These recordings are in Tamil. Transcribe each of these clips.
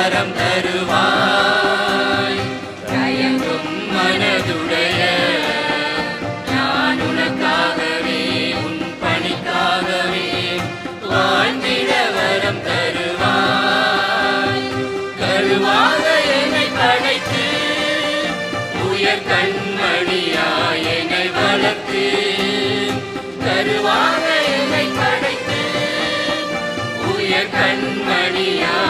வரம் தருவாய். தயங்கும் மனதுடைய நான் உனக்காகவே உன் பணிக்காகவே வாழ்ந்திட வரம் தருவாய். கருவாக என்னை படைத்து உயர் கண்மணியாய் என்னை வளர்த்து கருவாக என்னை படைத்து உயர் கண்மணியாய்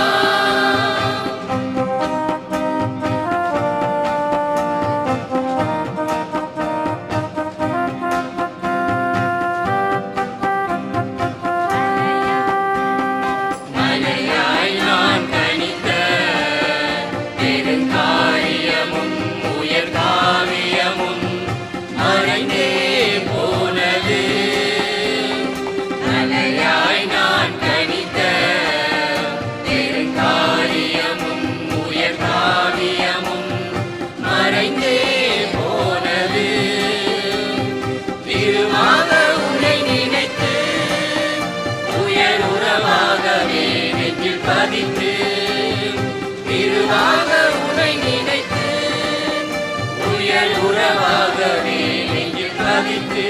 தியானித்து திருவாக உனை நினைத்து உயர் உறவாகவே நெஞ்சில் பதித்து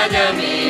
enemy.